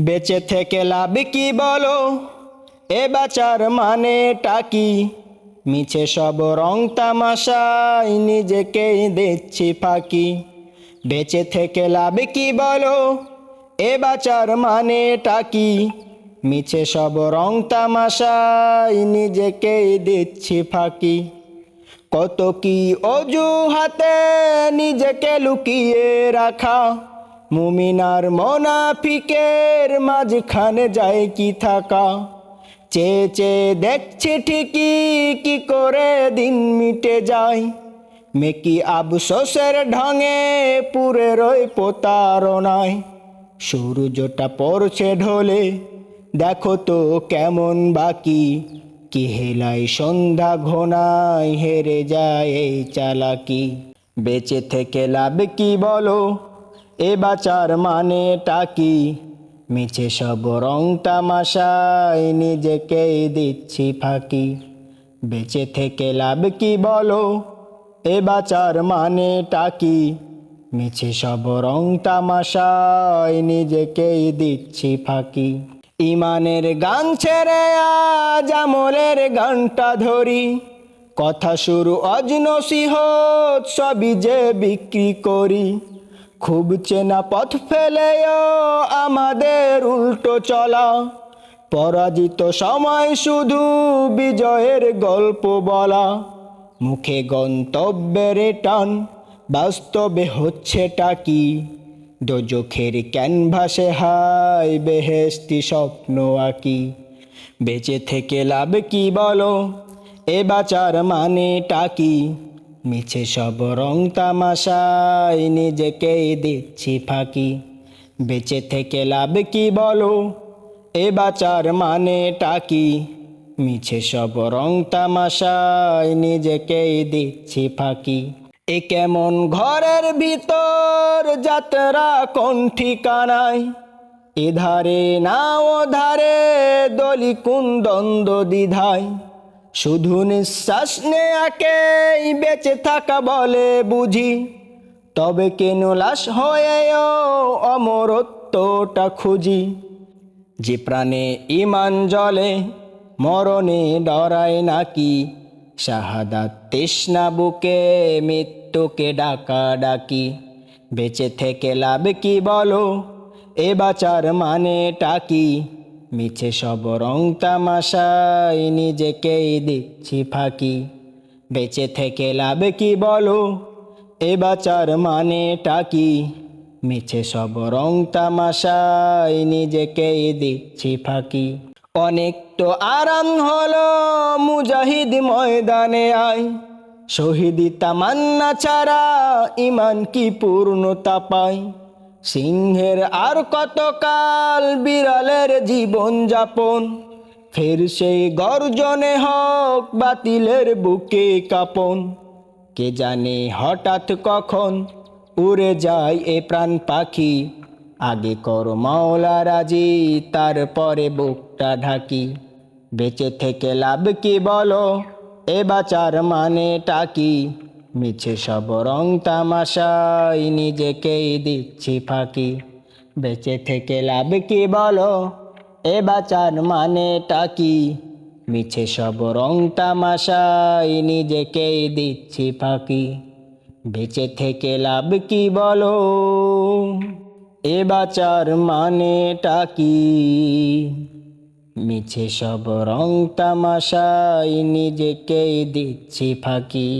বেঁচে থেকে লাভ কি বলো? এ বাচার মানে টাকি মিছে সব রং তামাশাই নিজেকেই দিচ্ছি ফাঁকি। বেঁচে থেকে লাভ কি বলো? এ বাচার মানে টাকি মিছে সব রং তামাশাই নিজেকেই দিচ্ছি ফাঁকি। কত কি অজুহাতে নিজেকে লুকিয়ে রাখা? মুমিনার মোনাফিকের মাঝখানে যায় কি থাকা? চেয়ে চেয়ে দেখছে ঠিকই কি করে দিন মিটে যায়। মেকি আবসোসের ঢঙে পুরে রই প্রতারণায়। সূর্যটা পড়ছে ঢোলে, দেখো তো কেমন বাকি। কি হেলাই সন্ধ্যা ঘনায় হেরে যায় এই চালাকি। বেঁচে থেকে লাভ কি বলো? এ বাচার মানে টাকি মিছে সব রং তামাশায় নিজেকেই দিচ্ছি ফাঁকি। বেঁচে থেকে লাভ কি বলো? এ বাচার মানে টাকি মিছে সব রং তামাশায় নিজেকেই দিচ্ছি ফাঁকি। ইমানের গান ছেড়ে আজ আমলের গানটা ধরি। কথা শুরু অজনসিহত সবই যে বিক্রি করি। খুব চেনা পথ ফেলেও আমাদের উল্টো চলা। পরাজিত সময় শুধু বিজয়ের গল্প বলা। মুখে গন্তব্যের টান, বাস্তবে হচ্ছেটা কি? দোজখের ক্যানভাসে হাই বেহেস্তি স্বপ্ন আঁকি বেঁচে থেকে লাভ কি বলো? এ বাচার মানে টাকি মিছে সব রং তামাশায় নিজেকেই দিচ্ছি ফাঁকি। বেঁচে থেকে লাভ কি বলো? এ বাচার মানে টাকি মিছে সব রং তামাশায় নিজেকেই দিচ্ছি ফাঁকি। এ কেমন ঘরের ভিতর যাত্রা কোন ঠিকানায়? এধারে না ও ধারে দলি কোন দ্বন্দ্ব দ্বিধায়। শুধু নিঃশ্বাস নেয়াকেই বেঁচে থাকা বলে বুঝি। তবে কেন লাশ হয়েও অমরত্বটা খুঁজি। যে প্রাণে ইমান জলে মরণে ডরায় নাকি? শাহাদাত তৃষ্ণা বুকে মৃত্যুকে ডাকা ডাকি। বেঁচে থেকে লাভ কি বলো? এ বাচার মানে টাকি মিছে সব রং তামাশায় নিজেকেই দিচ্ছি ফাঁকি। বেঁচে থেকে লাভ কি বলো? এ বাচার মানে টাকি মিছে সব রং তামাশায় নিজেকেই দিচ্ছি ফাঁকি। অনেক তো আরাম হলো মুজাহিদ ময়দানে আয়। শহীদি তামান্না ছাড়া ইমান কি পূর্ণতা পায়? সিংহের আর কতকাল বিড়ালের জীবন যাপন? ফের সেই গর্জনে হোক বাতিলের বুকে কাপন। কে জানে হঠাৎ কখন উড়ে যায় এ প্রাণ পাখি? আগে কর মাওলা রাজি, তারপরে বুকটা ঢাকি। বেঁচে থেকে লাভ কি বলো? এ বাচার মানে টাকি মিছে সব রং তামাশাই নিজেকেই দিচ্ছি ফাঁকি। বেঁচে থেকে লাভ কি বলো? এ বাচার মানে টাকি মিছে সব রং তামাশাই নিজেকেই দিচ্ছি ফাঁকি। বেঁচে থেকে লাভ কি বলো? এ বাচার মানে টাকি মিছে সব রং তামাশাই নিজেকেই দিচ্ছি ফাঁকি।